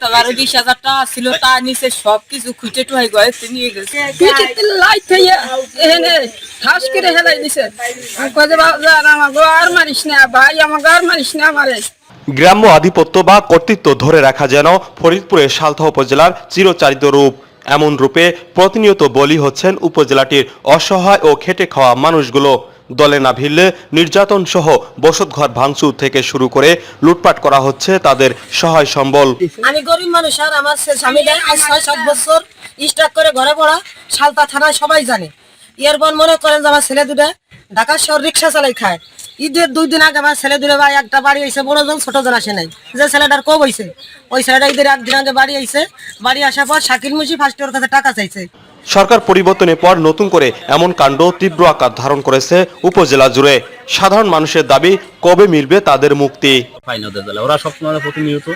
তার বিশ হাজার টাকা ছিল তা নিচে সব খুঁজে টুহাই গয়েছে নিয়ে গেছে। লাইট হইয়া এখানে ঠাস করে হেলাই দিছে। কয়ে বাজার আমাকে আর মারিস না ভাই আমাকে আর মারিস না আমারে। গ্রাম্য আধিপত্য বা কর্তৃত্ব ধরে রাখা যেন ফরিদপুরের সালথা উপজেলার চিরচারিত রূপ। এমন রূপে প্রতিনিয়ত বলি হচ্ছেন উপজেলাটির অসহায় ও খেটে খাওয়া মানুষগুলো। দলে না ভিড়লে নির্যাতন সহ বসতঘর ভাঙচুর থেকে শুরু করে লুটপাট করা হচ্ছে তাদের সহায় সম্বল। আমি গরিব মানুষ, আর আমার সে স্বামীটা আজ ছয়, সাত বছর স্টাক করে ঘরে পড়া সালতা থানায় সবাই জানে। এর বোন মনে করেন যে আমার ছেলে দুটা ঢাকা শহর রিক্সা চালাই খায়। ঈদের দুই দিন আগে আমার ছেলে দুটো ভাই একটা বাড়ি আইসে বড় জন, ছোট জন আসে নাই। যে ছেলেটার কব হইছে, ওই ছেলেটা ঈদের একদিন আগে বাড়ি আইসে বাড়ি আসার পর শাকিল মুন্সি ফার্স্ট ওর কাছে টাকা চাইছে। সরকার পরিবর্তনের পর নতুন করে এমন কাণ্ড তীব্র আকার ধারণ করেছে উপজেলা জুড়ে। সাধারণ মানুষের দাবি কবে মিলবে তাদের মুক্তি? ওরা সবসময় প্রতিনিয়ত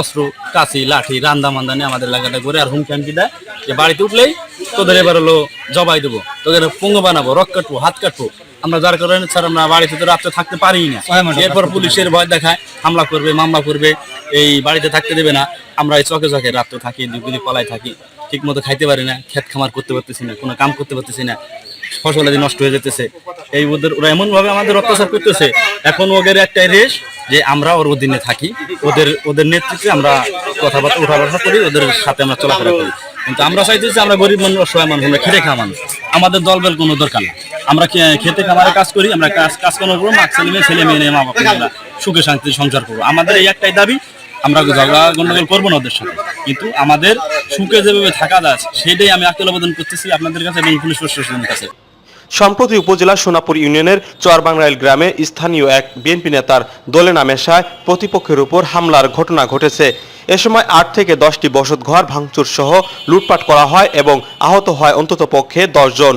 অস্ত্র কাশি লাঠি রান্দা মান্দা নিয়ে আমাদের এলাকাটা করে আর হুমকি হামকি দেয়। যে বাড়িতে উঠলেই তোদের এবার হলো জবাই দেবো তোদের পুঙ্গ বানাবো রক কাটবো হাত কাটবো। আমরা যার কারণে স্যার আমরা বাড়িতে তো রাত্রে থাকতে পারি না। এরপর পুলিশের ভয় দেখায় হামলা করবে মামলা করবে এই বাড়িতে থাকতে দেবে না। আমরা এই চকে চকে রাত্রে থাকি দুগুলি পলায় থাকি। ঠিক মতো খাইতে পারি না, ক্ষেত খামার করতে পারতেছি না, কোনো কাম করতে পারতেছি না, ফসল আদি নষ্ট হয়ে যেতেছে। এই ওদের ওরা এমনভাবে আমাদের অত্যাচার করতেছে, এখন ওদের একটাই রেশ যে আমরা ওর অধীনে থাকি, ওদের ওদের নেতৃত্বে আমরা কথাবার্তা উঠাবার্তা করি, ওদের সাথে আমরা চলাফেরা করি। কিন্তু আমরা চাইতেছি আমরা গরিব মানুষ, অসহায় মানুষ, আমরা খেটে খাওয়া মানুষ। আমাদের দলবেল কোনো দরকার নেই। আমরা খেতে খামারে কাজ করি, আমরা কাজ কাজ করার করব মা ছেলে মেয়ে ছেলে মেয়ে মা বাবা সুখে শান্তিতে সংসার করব। আমাদের এই একটাই দাবি আমরা ঝগড়া গন্ডগোল করব না ওদের সাথে। কিন্তু আমাদের সুখে যেভাবে থাকা যায়, সেটাই আমি আকুল আবেদন করতেছি আপনাদের কাছে এবং পুলিশ প্রশাসনের কাছে। সম্প্রতি উপজেলার সোনাপুর ইউনিয়নের চরবাংরাইল গ্রামে স্থানীয় এক বিএনপি নেতার দলে নামেশায় প্রতিপক্ষের উপর হামলার ঘটনা ঘটেছে। এ সময় আট থেকে দশটি বসতঘর ভাঙচুর সহ লুটপাট করা হয় এবং আহত হয় অন্তত পক্ষে দশজন।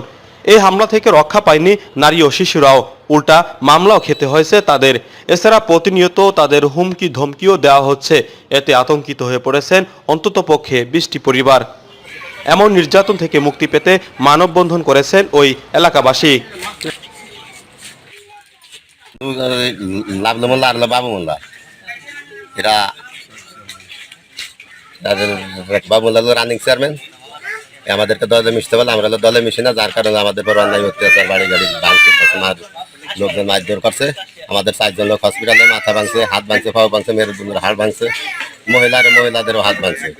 এই হামলা থেকে রক্ষা পায়নি নারী ও শিশুরাও। উল্টা মামলাও খেতে হয়েছে তাদের। এছাড়া প্রতিনিয়ত তাদের হুমকি ধমকিও দেওয়া হচ্ছে। এতে আতঙ্কিত হয়ে পড়েছেন অন্তত পক্ষে বিশটি পরিবার। এমন নির্যাতন থেকে মুক্তি পেতে মানববন্ধন করেছেন ওই এলাকাবাসী। এরা বাবু রানিং চেয়ারম্যান আমাদেরকে দলে মিশতে বলে আমরা দলে মিশি না, যার কারণে আমাদের পর অন্যায় অত্যাচার, বাড়ি গাড়ি ভাঙছে মার লোকজন মারধর করছে। আমাদের চারজন লোক হসপিটালে মাথা ভাঙছে হাত ভাঙছে পাও ভাঙছে মেরুদণ্ডের হাড় ভাঙছে মহিলার মহিলাদেরও হাত ভাঙছে।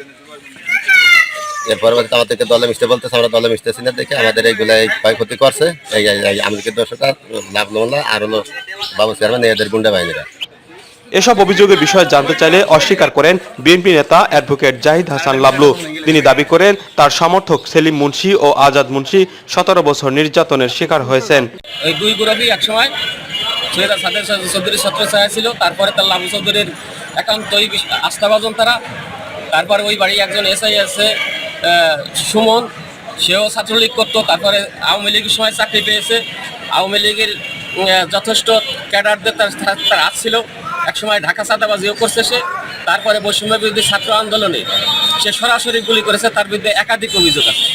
এর পরবর্তীতে আমাদেরকে দলে মিশতে বলতেছে আমরা দলে মিশতেছি না দেখে আমাদের এইগুলো এই ক্ষয়ক্ষতি করছে। এই এই- এই আমেরিকার দর্শকরা লাভ মোল্লা আর হলো বাবু চেয়ারম্যান এদের গুন্ডা বাহিনীরা। এসব অভিযোগের বিষয়ে জানতে চাইলে অস্বীকার করেন বিএনপি নেতা অ্যাডভোকেট জাহিদ হাসান লাবলু। তিনি দাবি করেন তার সমর্থক সেলিম মুন্সি ও আজাদ মুন্সি সতেরো বছর নির্যাতনের শিকার হয়েছেন। ওই দুই গোড়াবি এক সময় সৈয়দা সাদের চৌধুরীর ছাত্র ছায়া ছিল, তারপরে তার লাভু চৌধুরীর একান্তই আস্থাভাজন তারা। তারপরে ওই বাড়ি একজন এসআই আছে সুমন, সেও ছাত্রলীগ করতো, তারপরে আওয়ামী লীগের সময় চাকরি পেয়েছে। আওয়ামী লীগের যথেষ্ট ক্যাডারদের তার তার হাত ছিল। একসময় ঢাকা চাঁদাবাজিও করছে সে, তারপরে বৈষম্য বিরোধী ছাত্র আন্দোলনে সে সরাসরি গুলি করেছে, তার বিরুদ্ধে একাধিক অভিযোগ আছে।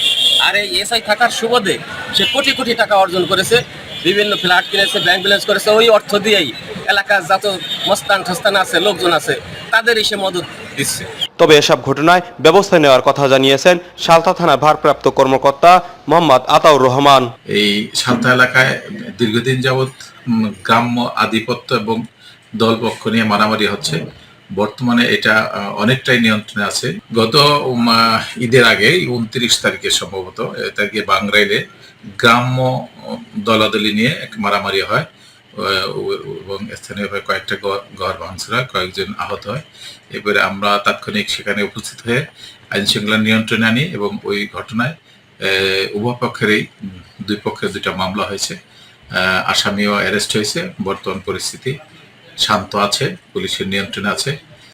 আর এই এসআই থাকার সুবাদে সে কোটি কোটি টাকা অর্জন করেছে। বিভিন্ন ফ্ল্যাট কিনেছে ব্যাংক ব্যালেন্স করেছে ওই অর্থ দিয়েই এলাকার যত মস্তান ঠস্তান আছে লোকজন আছে তাদেরই সে মদত দিচ্ছে। তবে এসব ঘটনায় ব্যবস্থা নেওয়ার কথা জানিয়েছেন সালতা থানার ভারপ্রাপ্ত কর্মকর্তা মোহাম্মদ আতাউর রহমান। এই সান্তা এলাকায় দীর্ঘদিন যাবৎ গ্রাম্য আধিপত্য এবং দল পক্ষ নিয়ে মারামারি হচ্ছে। বর্তমানে এটা অনেকটাই নিয়ন্ত্রণে আছে। গত ঈদের আগে, উনত্রিশ তারিখে সম্ভবত তারিখে বাংরাইলে গ্রাম্য দলাদলি নিয়ে এক মারামারি হয়। এবং স্থানীয়ভাবে কয়েকটা ঘর- ভাঙচুর হয়, কয়েকজন আহত হয়। এবারে আমরা তাৎক্ষণিক সেখানে উপস্থিত হয়ে আইন শৃঙ্খলা নিয়ন্ত্রণে আনি এবং ওই ঘটনায় উভয় পক্ষেরই দুই পক্ষের দুইটা মামলা হয়েছে। আসামিও অ্যারেস্ট হয়েছে। বর্তমান পরিস্থিতি শান্ত আছে পুলিশের নিয়ন্ত্রণে আছে।